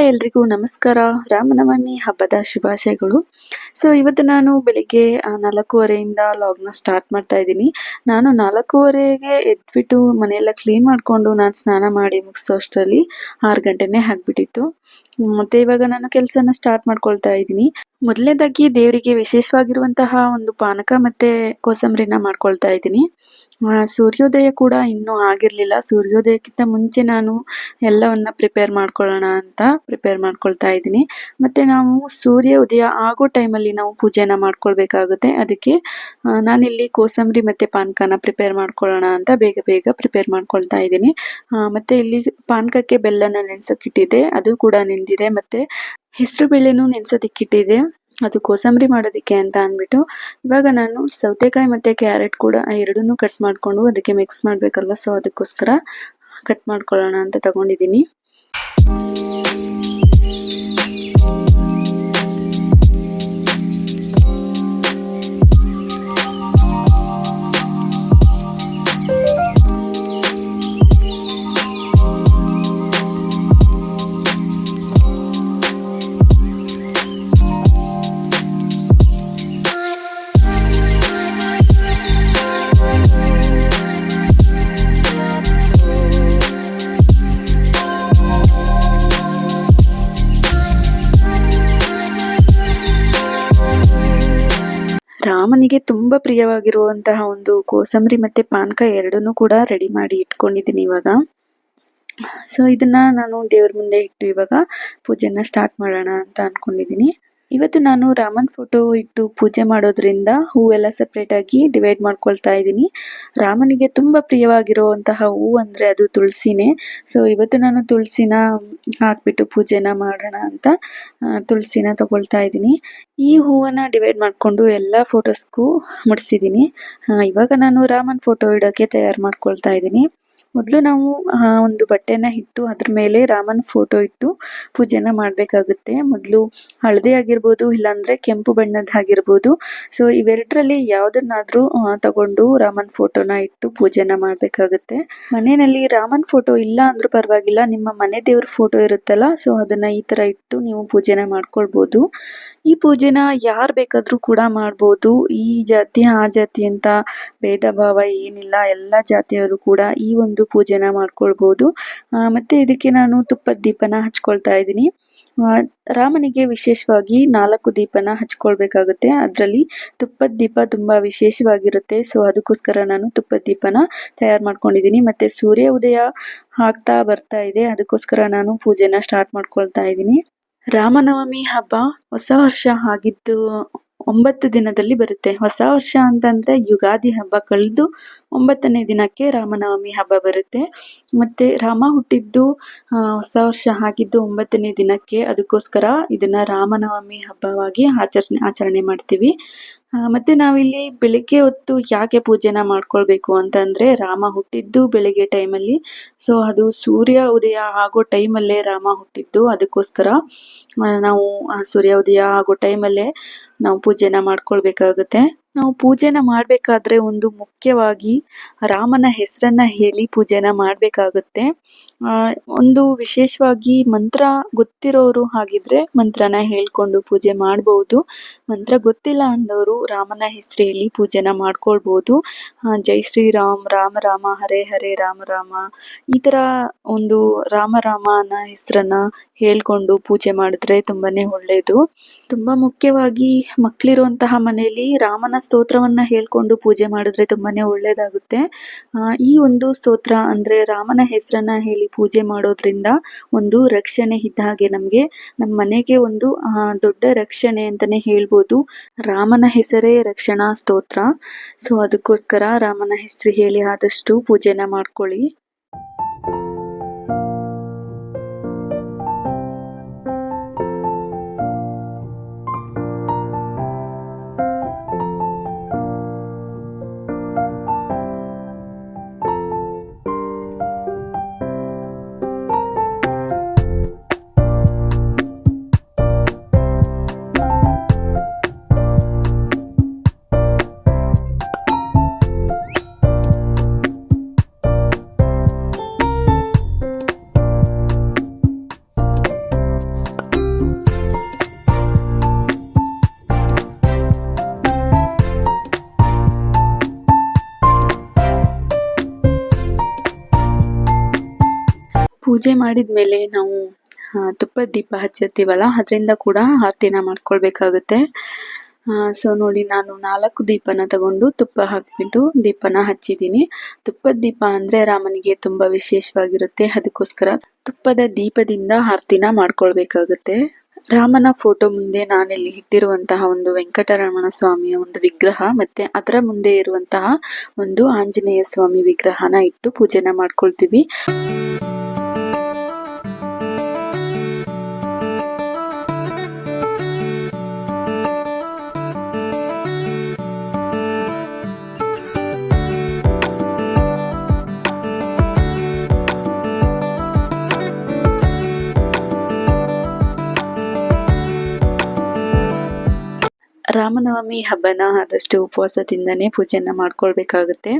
ಎಲ್ರಿಗೂ ನಮಸ್ಕಾರ. ರಾಮನವಮಿ ಹಬ್ಬದ ಶುಭಾಶಯಗಳು. ಸೊ ಇವತ್ತು ನಾನು ಬೆಳಿಗ್ಗೆ ನಾಲ್ಕೂವರೆಯಿಂದ ಲಾಗ್ನ ಸ್ಟಾರ್ಟ್ ಮಾಡ್ತಾ ಇದ್ದೀನಿ. ನಾನು ನಾಲ್ಕೂವರೆಗೆ ಎದ್ಬಿಟ್ಟು ಮನೆಯೆಲ್ಲ ಕ್ಲೀನ್ ಮಾಡಿಕೊಂಡು ನಾನು ಸ್ನಾನ ಮಾಡಿ ಮುಗಿಸೋ ಅಷ್ಟರಲ್ಲಿ ಆರು ಗಂಟೆನೇ ಆಗ್ಬಿಟ್ಟಿತ್ತು. ಮತ್ತೆ ಇವಾಗ ನಾನು ಕೆಲಸನ ಸ್ಟಾರ್ಟ್ ಮಾಡ್ಕೊಳ್ತಾ ಇದ್ದೀನಿ. ಮೊದಲನೇದಾಗಿ ದೇವರಿಗೆ ವಿಶೇಷವಾಗಿರುವಂತಹ ಒಂದು ಪಾನಕ ಮತ್ತೆ ಕೋಸಂಬರಿನ ಮಾಡ್ಕೊಳ್ತಾ ಇದ್ದೀನಿ. ಸೂರ್ಯೋದಯ ಕೂಡ ಇನ್ನೂ ಆಗಿರಲಿಲ್ಲ. ಸೂರ್ಯೋದಯಕ್ಕಿಂತ ಮುಂಚೆ ನಾನು ಎಲ್ಲವನ್ನ ಪ್ರಿಪೇರ್ ಮಾಡ್ಕೊಳ್ಳೋಣ ಅಂತ ಪ್ರಿಪೇರ್ ಮಾಡ್ಕೊಳ್ತಾ ಇದ್ದೀನಿ. ಮತ್ತೆ ನಾವು ಸೂರ್ಯ ಉದಯ ಆಗೋ ಟೈಮಲ್ಲಿ ನಾವು ಪೂಜೆನ ಮಾಡ್ಕೊಳ್ಬೇಕಾಗುತ್ತೆ. ಅದಕ್ಕೆ ನಾನಿಲ್ಲಿ ಕೋಸಂಬರಿ ಮತ್ತೆ ಪಾನಕನ ಪ್ರಿಪೇರ್ ಮಾಡ್ಕೊಳ್ಳೋಣ ಅಂತ ಬೇಗ ಬೇಗ ಪ್ರಿಪೇರ್ ಮಾಡ್ಕೊಳ್ತಾ ಇದ್ದೀನಿ. ಮತ್ತೆ ಇಲ್ಲಿ ಪಾನಕಕ್ಕೆ ಬೆಲ್ಲನ ನೆನೆಸೋಕ್ಕಿಟ್ಟಿದೆ ಅದು ಕೂಡ ನೆಂದಿದೆ. ಮತ್ತೆ ಹೆಸರು ಬೇಳೆನೂ ನೆನೆಸೋದಿಕ್ಕಿಟ್ಟಿದೆ. ಅದು ಕೋಸಂಬರಿ ಮಾಡೋದಕ್ಕೆ ಅಂತ ಅಂದ್ಬಿಟ್ಟು, ಇವಾಗ ನಾನು ಸೌತೆಕಾಯಿ ಮತ್ತೆ ಕ್ಯಾರೆಟ್ ಕೂಡ ಎರಡನ್ನೂ ಕಟ್ ಮಾಡ್ಕೊಂಡು ಅದಕ್ಕೆ ಮಿಕ್ಸ್ ಮಾಡಬೇಕಲ್ವ? ಸೊ ಅದಕ್ಕೋಸ್ಕರ ಕಟ್ ಮಾಡ್ಕೊಳ್ಳೋಣ ಅಂತ ತಗೊಂಡಿದ್ದೀನಿ. ರಾಮನಿಗೆ ತುಂಬಾ ಪ್ರಿಯವಾಗಿರುವಂತಹ ಒಂದು ಕೋಸಂಬರಿ ಮತ್ತೆ ಪಾನಕ ಎರಡನ್ನೂ ಕೂಡ ರೆಡಿ ಮಾಡಿ ಇಟ್ಕೊಂಡಿದ್ದೀನಿ ಇವಾಗ. ಸೊ ಇದನ್ನ ನಾನು ದೇವ್ರ ಮುಂದೆ ಇಟ್ಟು ಇವಾಗ ಪೂಜೆನ ಸ್ಟಾರ್ಟ್ ಮಾಡೋಣ ಅಂತ ಅನ್ಕೊಂಡಿದ್ದೀನಿ. ಇವತ್ತು ನಾನು ರಾಮನ್ ಫೋಟೋ ಇಟ್ಟು ಪೂಜೆ ಮಾಡೋದ್ರಿಂದ ಹೂವೆಲ್ಲ ಸಪ್ರೇಟ್ ಆಗಿ ಡಿವೈಡ್ ಮಾಡ್ಕೊಳ್ತಾ ಇದ್ದೀನಿ. ರಾಮನಿಗೆ ತುಂಬಾ ಪ್ರಿಯವಾಗಿರುವಂತಹ ಹೂ ಅಂದ್ರೆ ಅದು ತುಳಸಿನೇ. ಸೊ ಇವತ್ತು ನಾನು ತುಳಸಿನ ಹಾಕ್ಬಿಟ್ಟು ಪೂಜೆನ ಮಾಡೋಣ ಅಂತ ತುಳಸಿನ ತಗೊಳ್ತಾ ಇದ್ದೀನಿ. ಈ ಹೂವನ್ನ ಡಿವೈಡ್ ಮಾಡ್ಕೊಂಡು ಎಲ್ಲ ಫೋಟೋಸ್ಗೂ ಮುಡಿಸಿದ್ದೀನಿ. ಇವಾಗ ನಾನು ರಾಮನ್ ಫೋಟೋ ಇಡೋಕ್ಕೆ ತಯಾರು ಮಾಡ್ಕೊಳ್ತಾ ಇದ್ದೀನಿ. ಮೊದಲು ನಾವು ಒಂದು ಬಟ್ಟೆನ ಇಟ್ಟು ಅದ್ರ ಮೇಲೆ ರಾಮನ್ ಫೋಟೋ ಇಟ್ಟು ಪೂಜೆನ ಮಾಡಬೇಕಾಗುತ್ತೆ. ಮೊದಲು ಹಳದಿ ಆಗಿರ್ಬೋದು, ಇಲ್ಲಾಂದ್ರೆ ಕೆಂಪು ಬಣ್ಣದ ಆಗಿರ್ಬೋದು. ಸೊ ಇವೆರಡರಲ್ಲಿ ಯಾವುದನ್ನಾದರೂ ತಗೊಂಡು ರಾಮನ್ ಫೋಟೋನ ಇಟ್ಟು ಪೂಜೆನ ಮಾಡಬೇಕಾಗುತ್ತೆ. ಮನೆಯಲ್ಲಿ ರಾಮನ್ ಫೋಟೋ ಇಲ್ಲ ಅಂದ್ರೂ ಪರವಾಗಿಲ್ಲ, ನಿಮ್ಮ ಮನೆ ದೇವ್ರ ಫೋಟೋ ಇರುತ್ತಲ್ಲ ಸೊ ಅದನ್ನ ಈ ತರ ಇಟ್ಟು ನೀವು ಪೂಜೆನ ಮಾಡ್ಕೊಳ್ಬಹುದು ಈ ಪೂಜೆನ ಯಾರು ಬೇಕಾದ್ರೂ ಕೂಡ ಮಾಡ್ಬೋದು. ಈ ಜಾತಿ, ಆ ಜಾತಿ ಅಂತ ಭೇದ ಭಾವ ಏನಿಲ್ಲ, ಎಲ್ಲ ಜಾತಿಯವರು ಕೂಡ ಈ ಒಂದು ಪೂಜೆನ ಮಾಡ್ಕೊಳ್ಬೋದು. ಆ, ಮತ್ತೆ ಇದಕ್ಕೆ ನಾನು ತುಪ್ಪದ ದೀಪನ ಹಚ್ಕೊಳ್ತಾ ಇದ್ದೀನಿ. ರಾಮನಿಗೆ ವಿಶೇಷವಾಗಿ ನಾಲ್ಕು ದೀಪನ ಹಚ್ಕೊಳ್ಬೇಕಾಗುತ್ತೆ. ಅದರಲ್ಲಿ ತುಪ್ಪದ ದೀಪ ತುಂಬಾ ವಿಶೇಷವಾಗಿರುತ್ತೆ. ಸೊ ಅದಕ್ಕೋಸ್ಕರ ನಾನು ತುಪ್ಪದ ದೀಪನ ತಯಾರು ಮಾಡ್ಕೊಂಡಿದ್ದೀನಿ. ಮತ್ತೆ ಸೂರ್ಯ ಉದಯ ಆಗ್ತಾ ಬರ್ತಾ ಇದೆ. ಅದಕ್ಕೋಸ್ಕರ ನಾನು ಪೂಜೆನ ಸ್ಟಾರ್ಟ್ ಮಾಡ್ಕೊಳ್ತಾ ಇದ್ದೀನಿ. ರಾಮನವಮಿ ಹಬ್ಬ ಹೊಸ ವರ್ಷ ಆಗಿದ್ದು ಒಂಬತ್ತು ದಿನದಲ್ಲಿ ಬರುತ್ತೆ. ಹೊಸ ವರ್ಷ ಅಂತಂದ್ರೆ ಯುಗಾದಿ ಹಬ್ಬ ಕಳೆದು ಒಂಬತ್ತನೇ ದಿನಕ್ಕೆ ರಾಮನವಮಿ ಹಬ್ಬ ಬರುತ್ತೆ. ಮತ್ತೆ ರಾಮ ಹುಟ್ಟಿದ್ದು ಹೊಸ ವರ್ಷ ಆಗಿದ್ದು ಒಂಬತ್ತನೇ ದಿನಕ್ಕೆ. ಅದಕ್ಕೋಸ್ಕರ ಇದನ್ನ ರಾಮನವಮಿ ಹಬ್ಬವಾಗಿ ಆಚರಣೆ ಆಚರಣೆ ಮಾಡ್ತೀವಿ. ಮತ್ತೆ ನಾವಿಲ್ಲಿ ಬೆಳಿಗ್ಗೆ ಹೊತ್ತು ಯಾಕೆ ಪೂಜೆನ ಮಾಡ್ಕೊಳ್ಬೇಕು ಅಂತಂದ್ರೆ ರಾಮ ಹುಟ್ಟಿದ್ದು ಬೆಳಿಗ್ಗೆ ಟೈಮಲ್ಲಿ ಸೊ ಅದು ಸೂರ್ಯ ಉದಯ ಆಗೋ ಟೈಮಲ್ಲೇ ರಾಮ ಹುಟ್ಟಿದ್ದು. ಅದಕ್ಕೋಸ್ಕರ ನಾವು ಸೂರ್ಯ ಉದಯ ಆಗೋ ಟೈಮಲ್ಲೇ ನಾವು ಪೂಜೆನ ಮಾಡ್ಕೊಳ್ಬೇಕಾಗುತ್ತೆ. ನಾವು ಪೂಜೆನ ಮಾಡ್ಬೇಕಾದ್ರೆ ಒಂದು ಮುಖ್ಯವಾಗಿ ರಾಮನ ಹೆಸರನ್ನ ಹೇಳಿ ಪೂಜೆನ ಮಾಡ್ಬೇಕಾಗುತ್ತೆ. ಒಂದು ವಿಶೇಷವಾಗಿ ಮಂತ್ರ ಗೊತ್ತಿರೋರು ಹಾಗಿದ್ರೆ ಮಂತ್ರನ ಹೇಳ್ಕೊಂಡು ಪೂಜೆ ಮಾಡಬಹುದು ಮಂತ್ರ ಗೊತ್ತಿಲ್ಲ ಅಂದವರು ರಾಮನ ಹೆಸರು ಹೇಳಿ ಪೂಜೆನ ಮಾಡ್ಕೊಳ್ಬಹುದು ಆ, ಜೈ ಶ್ರೀರಾಮ್ ರಾಮ ರಾಮ ಹರೇ ಹರೇ ರಾಮ ರಾಮ ಈ ತರ ಒಂದು ರಾಮ ರಾಮ ಅನ್ನೋ ಹೆಸರನ್ನ ಹೇಳ್ಕೊಂಡು ಪೂಜೆ ಮಾಡಿದ್ರೆ ತುಂಬಾನೇ ಒಳ್ಳೇದು. ತುಂಬಾ ಮುಖ್ಯವಾಗಿ ಮಕ್ಕಳಿರುವಂತಹ ಮನೆಯಲ್ಲಿ ರಾಮನ ಸ್ತೋತ್ರವನ್ನ ಹೇಳ್ಕೊಂಡು ಪೂಜೆ ಮಾಡಿದ್ರೆ ತುಂಬಾನೇ ಒಳ್ಳೇದಾಗುತ್ತೆ. ಈ ಒಂದು ಸ್ತೋತ್ರ ಅಂದ್ರೆ ರಾಮನ ಹೆಸರನ್ನ ಹೇಳಿ ಪೂಜೆ ಮಾಡೋದ್ರಿಂದ ಒಂದು ರಕ್ಷಣೆ ಇದ್ದ ಹಾಗೆ ನಮ್ಗೆ ನಮ್ಮ ಮನೆಗೆ ಒಂದು ದೊಡ್ಡ ರಕ್ಷಣೆ ಅಂತಾನೆ ಹೇಳ್ಬೋದು. ರಾಮನ ಹೆಸರೇ ರಕ್ಷಣಾ ಸ್ತೋತ್ರ. ಸೊ, ಅದಕ್ಕೋಸ್ಕರ ರಾಮನ ಹೆಸರು ಹೇಳಿ ಆದಷ್ಟು ಪೂಜೆನ ಮಾಡ್ಕೊಳ್ಳಿ. ಪೂಜೆ ಮಾಡಿದ್ಮೇಲೆ ನಾವು ತುಪ್ಪ ದೀಪ ಹಚ್ಚಿರ್ತೀವಲ್ಲ ಅದರಿಂದ ಕೂಡ ಆರತಿನ ಮಾಡ್ಕೊಳ್ಬೇಕಾಗುತ್ತೆ. ಸೊ ನೋಡಿ, ನಾನು ನಾಲ್ಕು ದೀಪನ ತಗೊಂಡು ತುಪ್ಪ ಹಾಕಿಬಿಟ್ಟು ದೀಪನ ಹಚ್ಚಿದ್ದೀನಿ. ತುಪ್ಪದ ದೀಪ ಅಂದ್ರೆ ರಾಮನಿಗೆ ತುಂಬಾ ವಿಶೇಷವಾಗಿರುತ್ತೆ. ಅದಕ್ಕೋಸ್ಕರ ತುಪ್ಪದ ದೀಪದಿಂದ ಆರತಿನ ಮಾಡ್ಕೊಳ್ಬೇಕಾಗುತ್ತೆ. ರಾಮನ ಫೋಟೋ ಮುಂದೆ ನಾನಿಲ್ಲಿ ಇಟ್ಟಿರುವಂತಹ ಒಂದು ವೆಂಕಟರಮಣ ಸ್ವಾಮಿಯ ಒಂದು ವಿಗ್ರಹ ಮತ್ತೆ ಅದರ ಮುಂದೆ ಇರುವಂತಹ ಒಂದು ಆಂಜನೇಯ ಸ್ವಾಮಿ ವಿಗ್ರಹನ ಇಟ್ಟು ಪೂಜೆನ ಮಾಡ್ಕೊಳ್ತೀವಿ. ರಾಮನವಮಿ ಹಬ್ಬನ ಆದಷ್ಟು ಉಪವಾಸದಿಂದನೇ ಪೂಜೆನ ಮಾಡ್ಕೊಳ್ಬೇಕಾಗುತ್ತೆ.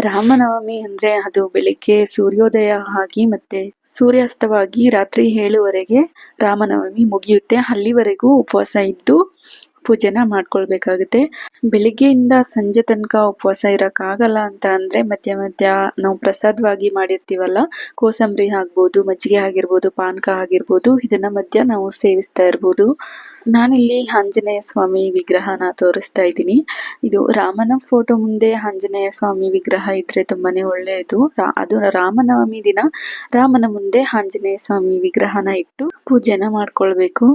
ರಾಮನವಮಿ ಅಂದ್ರೆ ಅದು ಬೆಳಿಗ್ಗೆ ಸೂರ್ಯೋದಯ ಆಗಿ ಮತ್ತೆ ಸೂರ್ಯಾಸ್ತವಾಗಿ ರಾತ್ರಿ ಏಳುವರೆಗೆ ರಾಮನವಮಿ ಮುಗಿಯುತ್ತೆ. ಅಲ್ಲಿವರೆಗೂ ಉಪವಾಸ ಇದ್ದು ಪೂಜೆನ ಮಾಡ್ಕೊಳ್ಬೇಕಾಗುತ್ತೆ. ಬೆಳಿಗ್ಗೆಯಿಂದ ಸಂಜೆ ತನಕ ಉಪವಾಸ ಇರೋಕ್ಕಾಗಲ್ಲ ಅಂತ ಅಂದ್ರೆ ಮಧ್ಯ ಮಧ್ಯ ನಾವು ಪ್ರಸಾದವಾಗಿ ಮಾಡಿರ್ತೀವಲ್ಲ, ಕೋಸಂಬರಿ ಆಗ್ಬೋದು, ಮಜ್ಜಿಗೆ ಆಗಿರ್ಬೋದು, ಪಾನಕ ಆಗಿರ್ಬೋದು, ಇದನ್ನ ಮಧ್ಯ ನಾವು ಸೇವಿಸ್ತಾ ಇರ್ಬೋದು. ನಾನಿಲ್ಲಿ ಆಂಜನೇಯ ಸ್ವಾಮಿ ವಿಗ್ರಹನ ತೋರಿಸ್ತಾ ಇದ್ದೀನಿ. ಇದು ರಾಮನ ಫೋಟೋ ಮುಂದೆ ಆಂಜನೇಯ ಸ್ವಾಮಿ ವಿಗ್ರಹ ಇದ್ರೆ ತುಂಬಾನೇ ಒಳ್ಳೆಯದು. ಅದು ರಾಮನವಮಿ ದಿನ. ರಾಮನ ಮುಂದೆ ಆಂಜನೇಯ ಸ್ವಾಮಿ ವಿಗ್ರಹನ ಇಟ್ಟು ಪೂಜೆನ ಮಾಡ್ಕೊಳ್ಬೇಕು.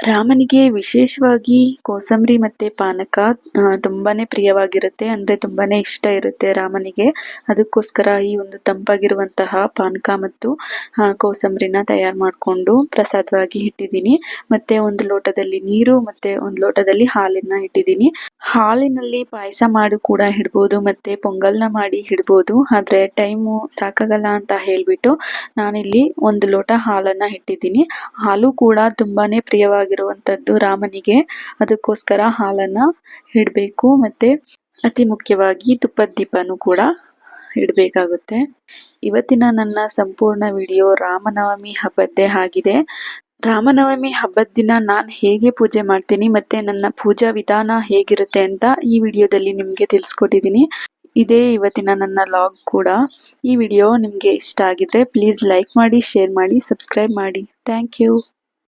ರಾಮನಿಗೆ ವಿಶೇಷವಾಗಿ ಕೋಸಂಬರಿ ಮತ್ತೆ ಪಾನಕ ತುಂಬಾನೇ ಪ್ರಿಯವಾಗಿರುತ್ತೆ. ಅಂದ್ರೆ ತುಂಬಾನೇ ಇಷ್ಟ ಇರುತ್ತೆ ರಾಮನಿಗೆ. ಅದಕ್ಕೋಸ್ಕರ ಈ ಒಂದು ತಂಪಾಗಿರುವಂತಹ ಪಾನಕ ಮತ್ತು ಕೋಸಂಬರಿನ ತಯಾರು ಮಾಡಿಕೊಂಡು ಪ್ರಸಾದವಾಗಿ ಇಟ್ಟಿದ್ದೀನಿ. ಮತ್ತೆ ಒಂದು ಲೋಟದಲ್ಲಿ ನೀರು, ಮತ್ತೆ ಒಂದು ಲೋಟದಲ್ಲಿ ಹಾಲನ್ನ ಇಟ್ಟಿದ್ದೀನಿ. ಹಾಲಿನಲ್ಲಿ ಪಾಯಸ ಮಾಡಿ ಕೂಡ ಇಡ್ಬೋದು, ಮತ್ತೆ ಪೊಂಗಲ್ನ ಮಾಡಿ ಇಡ್ಬೋದು. ಆದ್ರೆ ಟೈಮು ಸಾಕಾಗಲ್ಲ ಅಂತ ಹೇಳ್ಬಿಟ್ಟು ನಾನಿಲ್ಲಿ ಒಂದು ಲೋಟ ಹಾಲನ್ನ ಇಟ್ಟಿದ್ದೀನಿ. ಹಾಲು ಕೂಡ ತುಂಬಾನೇ ಪ್ರಿಯವಾಗಿರುವಂತದ್ದು ರಾಮನಿಗೆ. ಅದಕ್ಕೋಸ್ಕರ ಹಾಲನ್ನ ಇಡಬೇಕು. ಮತ್ತೆ ಅತಿ ಮುಖ್ಯವಾಗಿ ತುಪ್ಪದ ದೀಪನೂ ಕೂಡ ಇಡಬೇಕಾಗುತ್ತೆ. ಇವತ್ತಿನ ನನ್ನ ಸಂಪೂರ್ಣ ವಿಡಿಯೋ ರಾಮನವಮಿ ಹಬ್ಬದ್ದೇ ಆಗಿದೆ. ರಾಮನವಮಿ ಹಬ್ಬದ ದಿನ ನಾನು ಹೇಗೆ ಪೂಜೆ ಮಾಡ್ತೀನಿ, ಮತ್ತೆ ನನ್ನ ಪೂಜಾ ವಿಧಾನ ಹೇಗಿರುತ್ತೆ ಅಂತ ಈ ವಿಡಿಯೋದಲ್ಲಿ ನಿಮಗೆ ತಿಳಿಸ್ಕೊಟ್ಟಿದ್ದೀನಿ. ಇದೇ ಇವತ್ತಿನ ನನ್ನ ಲಾಗ್ ಕೂಡ. ಈ ವಿಡಿಯೋ ನಿಮಗೆ ಇಷ್ಟ ಆಗಿದ್ರೆ ಪ್ಲೀಸ್ ಲೈಕ್ ಮಾಡಿ, ಶೇರ್ ಮಾಡಿ, ಸಬ್ಸ್ಕ್ರೈಬ್ ಮಾಡಿ. Thank you.